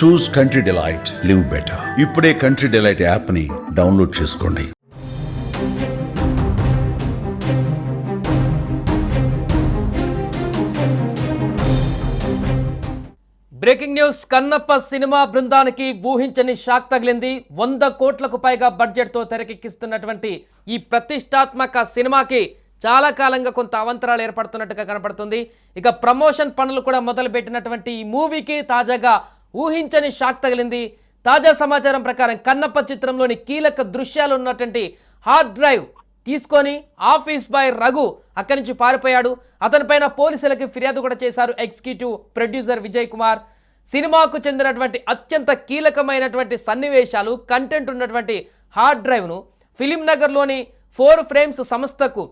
Choose country delight live better ఇప్పుడే country delight యాప్ని download చేసుకోండి. బ్రేకింగ్ న్యూస్ కన్నప్ప సినిమా బృందానికి ఊహించని షాక్ తగిలింది. వంద కోట్లకు పైగా బడ్జెట్తో తెరకెక్కిస్తున్నటువంటి ఈ ప్రతిష్టాత్మక సినిమాకి చాలా కాలంగా కొంత అవంతరాలు ఏర్పడుతున్నట్టుగా కనపడుతుంది. ఇక ప్రమోషన్ పనులు కూడా మొదలుపెట్టినటువంటి ఈ మూవీకి తాజాగా ఊహించని షాక్ తగిలింది. తాజా సమాచారం ప్రకారం కన్నప్ప చిత్రంలోని కీలక దృశ్యాలు ఉన్నటువంటి హార్డ్ డ్రైవ్ తీసుకొని ఆఫీస్ బాయ్ రఘు అక్కడి నుంచి పారిపోయాడు. అతనిపైన పోలీసులకి ఫిర్యాదు కూడా చేశారు ఎగ్జిక్యూటివ్ ప్రొడ్యూసర్ విజయ్ కుమార్. సినిమాకు చెందినటువంటి అత్యంత కీలకమైనటువంటి సన్నివేశాలు కంటెంట్ ఉన్నటువంటి హార్డ్ డ్రైవ్ను ఫిలిం నగర్లోని ఫోర్ ఫ్రేమ్స్ సంస్థకు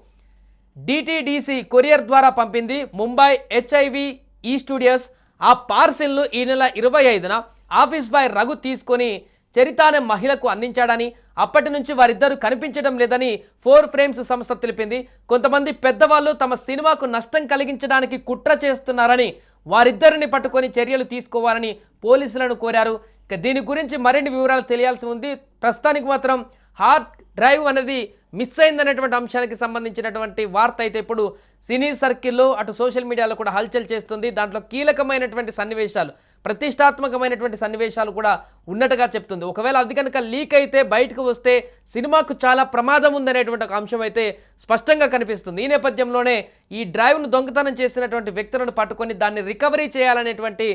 డిటిడిసి కొరియర్ ద్వారా పంపింది. ముంబై హెచ్ఐవి ఈ స్టూడియోస్ ఆ పార్సిల్ను ఈ నెల ఇరవై ఐదున ఆఫీస్ బాయ్ రఘు తీసుకొని చరిత అనే మహిళకు అందించాడని అప్పటి నుంచి వారిద్దరూ కనిపించడం లేదని ఫోర్ ఫ్రేమ్స్ సంస్థ తెలిపింది. కొంతమంది పెద్దవాళ్ళు తమ సినిమాకు నష్టం కలిగించడానికి కుట్ర చేస్తున్నారని వారిద్దరిని పట్టుకొని చర్యలు తీసుకోవాలని పోలీసులను కోరారు. ఇక దీని గురించి మరిన్ని వివరాలు తెలియాల్సి ఉంది. ప్రస్తుతానికి మాత్రం హార్డ్ డ్రైవ్ అనేది మిస్ అయిందనేటువంటి అంశానికి సంబంధించినటువంటి వార్త అయితే ఇప్పుడు సినీ సర్కిల్లో అటు సోషల్ మీడియాలో కూడా హల్చల్ చేస్తుంది. దాంట్లో కీలకమైనటువంటి సన్నివేశాలు ప్రతిష్టాత్మకమైనటువంటి సన్నివేశాలు కూడా ఉన్నట్టుగా చెప్తుంది. ఒకవేళ అది కనుక లీక్ అయితే బయటకు వస్తే సినిమాకు చాలా ప్రమాదం ఉందనేటువంటి ఒక అంశం అయితే స్పష్టంగా కనిపిస్తుంది. ఈ నేపథ్యంలోనే ఈ డ్రైవ్ను దొంగతనం చేసినటువంటి వ్యక్తులను పట్టుకొని దాన్ని రికవరీ చేయాలనేటువంటి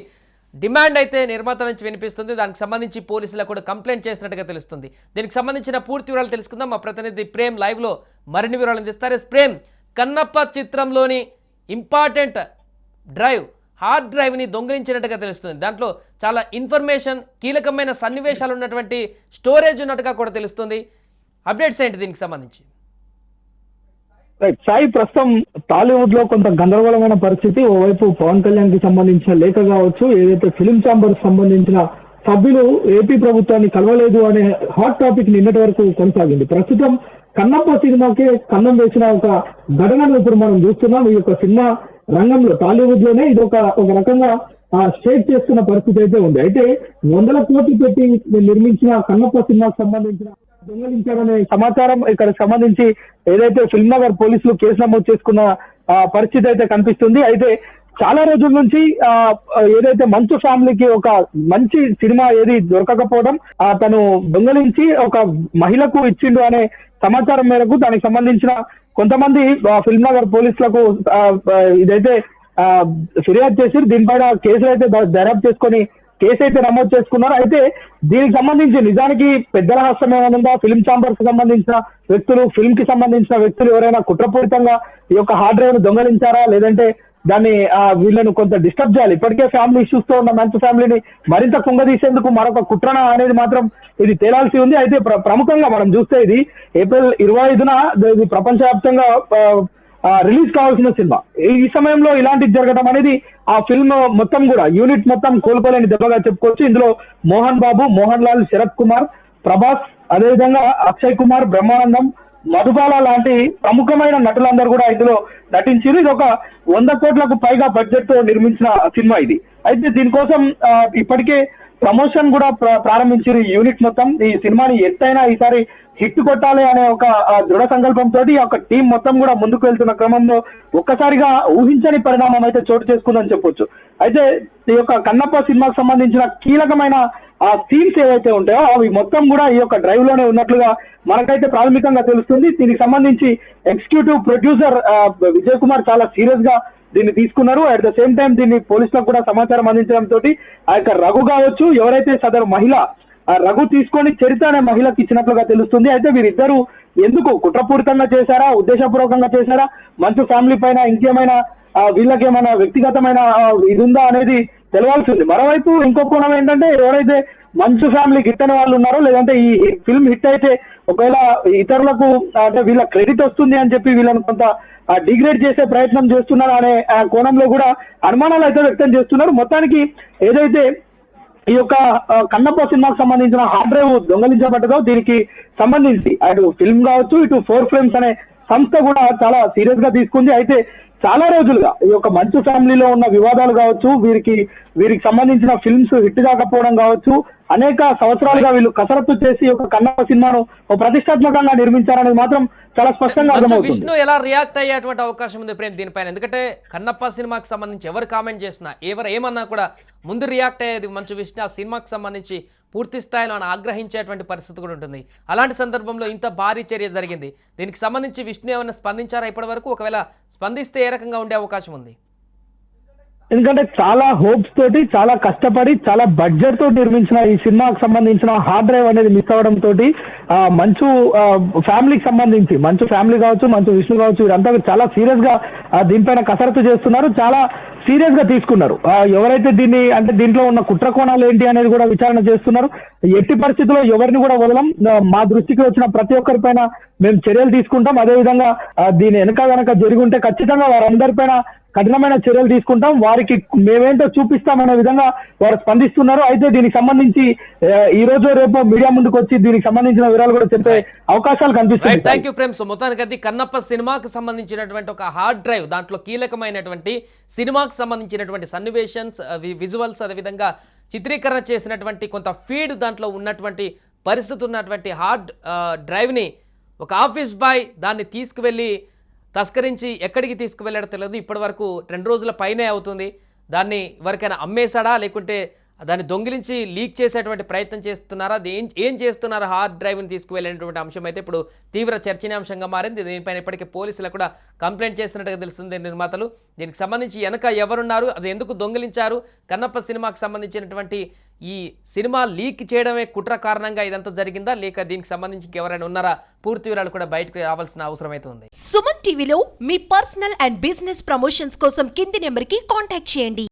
డిమాండ్ అయితే నిర్మాత నుంచి వినిపిస్తుంది. దానికి సంబంధించి పోలీసులకు కూడా కంప్లైంట్ చేసినట్టుగా తెలుస్తుంది. దీనికి సంబంధించిన పూర్తి వివరాలు తెలుసుకుందాం. మా ప్రతినిధి ప్రేమ్ లైవ్లో మరిన్ని వివరాలు అందిస్తారు. ప్రేమ్ కన్నప్ప చిత్రంలోని ఇంపార్టెంట్ డ్రైవ్ హార్డ్ డ్రైవ్ని దొంగిలించినట్టుగా తెలుస్తుంది. దాంట్లో చాలా ఇన్ఫర్మేషన్ కీలకమైన సన్నివేశాలు ఉన్నటువంటి స్టోరేజ్ ఉన్నట్టుగా కూడా తెలుస్తుంది. అప్డేట్స్ ఏంటి దీనికి సంబంధించి? రైట్ సాయి ప్రస్తుతం టాలీవుడ్లో కొంత గందరగోళమైన పరిస్థితి. ఓవైపు పవన్ కళ్యాణ్కి సంబంధించిన లేఖ కావచ్చు ఏదైతే ఫిలిం ఛాంబర్ సంబంధించిన సభ్యులు ఏపీ ప్రభుత్వాన్ని కలవలేదు అనే హాట్ టాపిక్ నిన్నటి వరకు కొనసాగింది. ప్రస్తుతం కన్నప్ప సినిమాకి కన్నం వేసిన ఒక ఘటనను ఇప్పుడు మనం చూస్తున్నాం. ఈ యొక్క సినిమా రంగంలో టాలీవుడ్లోనే ఇది ఒక ఒక రకంగా స్ట్రైట్ చేస్తున్న పరిస్థితి అయితే ఉంది. అయితే వందల కోట్లు పెట్టి నిర్మించిన కన్నప్ప సినిమాకు సంబంధించిన దొంగలించారనే సమాచారం ఇక్కడ సంబంధించి ఏదైతే ఫిల్మ్ నగర్ పోలీసులు కేసు నమోదు చేసుకున్న ఆ, పరిస్థితి అయితే కనిపిస్తుంది. అయితే చాలా రోజుల నుంచి ఆ, ఏదైతే మంచు ఫ్యామిలీకి ఒక మంచి సినిమా ఏది దొరకకపోవడం తను దొంగలించి ఒక మహిళకు ఇచ్చిండు అనే సమాచారం మేరకు దానికి సంబంధించిన కొంతమంది ఫిల్మ్ నగర్ పోలీసులకు ఇదైతే ఫిర్యాదు చేసి దీనిపైన కేసులు అయితే దర్యాప్తు చేసుకొని కేసు అయితే నమోదు చేసుకున్నారు. అయితే దీనికి సంబంధించి నిజానికి పెద్దల హస్తం ఏమైనా ఉందా ఫిల్మ్ ఛాంబర్కి సంబంధించిన వ్యక్తులు ఫిల్మ్కి సంబంధించిన వ్యక్తులు ఎవరైనా కుట్రపూరితంగా ఈ యొక్క హార్డ్ డ్రైవ్ను దొంగలించారా? లేదంటే దాన్ని ఆ, వీళ్ళను కొంత డిస్టర్బ్ చేయాలి. ఇప్పటికే ఫ్యామిలీ ఇష్యూస్తో ఉన్న మంచి ఫ్యామిలీని మరింత కుంగదీసేందుకు మరొక కుట్రన అనేది మాత్రం ఇది తేలాల్సి ఉంది. అయితే ప్ర- ప్రముఖంగా మనం చూస్తే ఇది ఏప్రిల్ ఇరవై ఐదున ఇది ప్రపంచవ్యాప్తంగా రిలీజ్ కావాల్సిన సినిమా. ఈ- సమయంలో ఇలాంటిది జరగడం అనేది ఆ ఫిల్మ్ మొత్తం కూడా యూనిట్ మొత్తం కోల్పోలేని దెబ్బగా చెప్పుకోవచ్చు. ఇందులో మోహన్ బాబు మోహన్ లాల్ శరత్ కుమార్ ప్రభాస్ అదేవిధంగా అక్షయ్ కుమార్ బ్రహ్మానందం మధుబాల లాంటి ప్రముఖమైన నటులందరూ కూడా ఇందులో నటించారు. ఇది ఒక వంద కోట్లకు పైగా బడ్జెట్తో నిర్మించిన సినిమా ఇది. అయితే దీనికోసం ఇప్పటికే ప్రమోషన్ కూడా ప్రారంభించారు ఈ యూనిట్ మొత్తం. ఈ సినిమాని ఎత్తైనా ఈసారి హిట్ కొట్టాలి అనే ఒక దృఢ సంకల్పంతో ఈ యొక్క టీం మొత్తం కూడా ముందుకు వెళ్తున్న క్రమంలో ఒక్కసారిగా ఊహించని పరిణామం అయితే చోటు చేసుకుందని చెప్పొచ్చు. అయితే ఈ యొక్క కన్నప్ప సినిమాకు సంబంధించిన కీలకమైన ఆ సీన్స్ ఏవైతే ఉంటాయో అవి మొత్తం కూడా ఈ యొక్క డ్రైవ్లోనే ఉన్నట్లుగా మనకైతే ప్రాథమికంగా తెలుస్తుంది. దీనికి సంబంధించి ఎగ్జిక్యూటివ్ ప్రొడ్యూసర్ విజయ్ కుమార్ చాలా సీరియస్గా దీన్ని తీసుకున్నారు. అట్ ద సేమ్ టైం దీన్ని పోలీసులకు కూడా సమాచారం అందించడం తోటి ఆ యొక్క రఘు కావచ్చు ఎవరైతే సదరు మహిళ ఆ రఘు తీసుకొని చరిత అనే మహిళకి ఇచ్చినట్లుగా తెలుస్తుంది. అయితే వీరిద్దరూ ఎందుకు కుట్రపూరితంగా చేశారా ఉద్దేశపూర్వకంగా చేశారా? మంచు ఫ్యామిలీ పైన ఇంకేమైనా వీళ్ళకి ఏమైనా వ్యక్తిగతమైన ఇది ఉందా అనేది తెలవాల్సి ఉంది. మరోవైపు ఇంకో కోణం ఏంటంటే ఎవరైతే మంచు ఫ్యామిలీ హిట్ వాళ్ళు ఉన్నారో లేదంటే ఈ ఫిల్మ్ హిట్ అయితే ఒకవేళ ఇతరులకు అంటే వీళ్ళ క్రెడిట్ వస్తుంది అని చెప్పి వీళ్ళని కొంత డిగ్రేడ్ చేసే ప్రయత్నం చేస్తున్నారు అనే ఆ, కోణంలో కూడా అనుమానాలు అయితే వ్యక్తం చేస్తున్నారు. మొత్తానికి ఏదైతే ఈ యొక్క కన్నప్ప సినిమాకు సంబంధించిన హార్డ్ డ్రైవ్ దొంగలించబడ్డదో దీనికి సంబంధించి అటు ఫిల్మ్ కావచ్చు ఇటు ఫోర్ ఫ్రేమ్స్ అనే సంస్థ కూడా చాలా సీరియస్గా తీసుకుంది. అయితే చాలా రోజులుగా ఈ యొక్క మంచు ఫ్యామిలీలో ఉన్న వివాదాలు కావచ్చు వీరికి వీరికి సంబంధించిన ఫిల్మ్స్ హిట్ కాకపోవడం కావచ్చు అనేక సంవత్సరాలుగా వీళ్ళు కసరత్తు చేసి ఒక కన్నప్ప సినిమాను ఒక ప్రతిష్టాత్మకంగా నిర్మించారనేది మాత్రం చాలా స్పష్టంగా అర్థమవుతుంది. విష్ణు ఎలా రియాక్ట్ అయ్యేటువంటి అవకాశం ఉంది ప్రేమ్ దీనిపైన? ఎందుకంటే కన్నప్ప సినిమాకి సంబంధించి ఎవరు కామెంట్ చేసినా ఎవరు ఏమన్నా కూడా ముందు రియాక్ట్ అయ్యేది మంచు విష్ణు ఆ సినిమాకి సంబంధించి పూర్తి స్థాయిలో ఆగ్రహించేటువంటి పరిస్థితి కూడా ఉంటుంది. అలాంటి సందర్భంలో ఇంత భారీ చర్య జరిగింది. దీనికి సంబంధించి విష్ణు ఏమైనా స్పందించారా ఇప్పటి వరకు ఒకవేళ స్పందిస్తే ఏ రకంగా ఉండే అవకాశం ఉంది? ఎందుకంటే చాలా హోప్స్ తోటి చాలా కష్టపడి చాలా బడ్జెట్ తోటి నిర్మించిన ఈ సినిమాకి సంబంధించిన హార్డ్ డ్రైవ్ అనేది మిస్ అవ్వడం తోటి మంచు ఫ్యామిలీకి సంబంధించి మంచు ఫ్యామిలీ కావచ్చు మంచు విష్ణు కావచ్చు వీరంతా చాలా సీరియస్గా దీనిపైన కసరత్తు చేస్తున్నారు చాలా సీరియస్గా తీసుకున్నారు. ఎవరైతే దీన్ని అంటే దీంట్లో ఉన్న కుట్ర కోణాలు ఏంటి అనేది కూడా విచారణ చేస్తున్నారు. ఎట్టి పరిస్థితుల్లో ఎవరిని కూడా వదలం. మా దృష్టికి వచ్చిన ప్రతి ఒక్కరిపైన మేము చర్యలు తీసుకుంటాం. అదేవిధంగా దీని వెనక గనక జరిగి ఉంటే ఖచ్చితంగా వారందరిపైన కఠినమైన చర్యలు తీసుకుంటాం. వారికి మేమేంటో చూపిస్తామనే విధంగా వారు స్పందిస్తున్నారు. అయితే దీనికి సంబంధించి ఈ రోజు రేపు మీడియా ముందుకు వచ్చి దీనికి సంబంధించిన వివరాలు కూడా చెప్పే అవకాశాలు రైట్ కనిపిస్తున్నాయి థ్యాంక్ యూ ప్రేమ్ సో మొత్తానికి అది కన్నప్ప సినిమాకి సంబంధించినటువంటి ఒక హార్డ్ డ్రైవ్ దాంట్లో కీలకమైనటువంటి సినిమాకి సంబంధించినటువంటి సన్నివేషన్స్ విజువల్స్ అదేవిధంగా చిత్రీకరణ చేసినటువంటి కొంత ఫీడ్ దాంట్లో ఉన్నటువంటి పరిస్థితి ఉన్నటువంటి హార్డ్ డ్రైవ్ని ఒక ఆఫీస్ బాయ్ దాన్ని తీసుకువెళ్ళి తస్కరించి ఎక్కడికి తీసుకువెళ్ళాడో తెలియదు ఇప్పటి వరకు రెండు రోజుల పైనే అవుతుంది. దాన్ని ఎవరికైనా అమ్మేశాడా లేకుంటే దాన్ని దొంగిలించి లీక్ చేసేటువంటి ప్రయత్నం చేస్తున్నారా? ఏం ఏం చేస్తున్నారా? హార్డ్ డ్రైవ్ని తీసుకువెళ్ళినటువంటి అంశం అయితే ఇప్పుడు తీవ్ర చర్చనీయాంశంగా మారింది. దీనిపైన ఇప్పటికే పోలీసులకు కూడా కంప్లైంట్ చేస్తున్నట్టుగా తెలుస్తుంది నిర్మాతలు. దీనికి సంబంధించి వెనక ఎవరున్నారు? అది ఎందుకు దొంగిలించారు? కన్నప్ప సినిమాకు సంబంధించినటువంటి ఈ సినిమా లీక్ చేయడమే కుట్ర కారణంగా ఇదంతా జరిగిందా? లేక దీనికి సంబంధించి ఎవరైనా ఉన్నారా? పూర్తి వివరాలు కూడా బయటకు రావాల్సిన అవసరం అయితే ఉంది. సుమన్ టీవీలో మీ పర్సనల్ అండ్ బిజినెస్ ప్రమోషన్స్ కోసం కింది నెంబర్కి కాంటాక్ట్ చేయండి.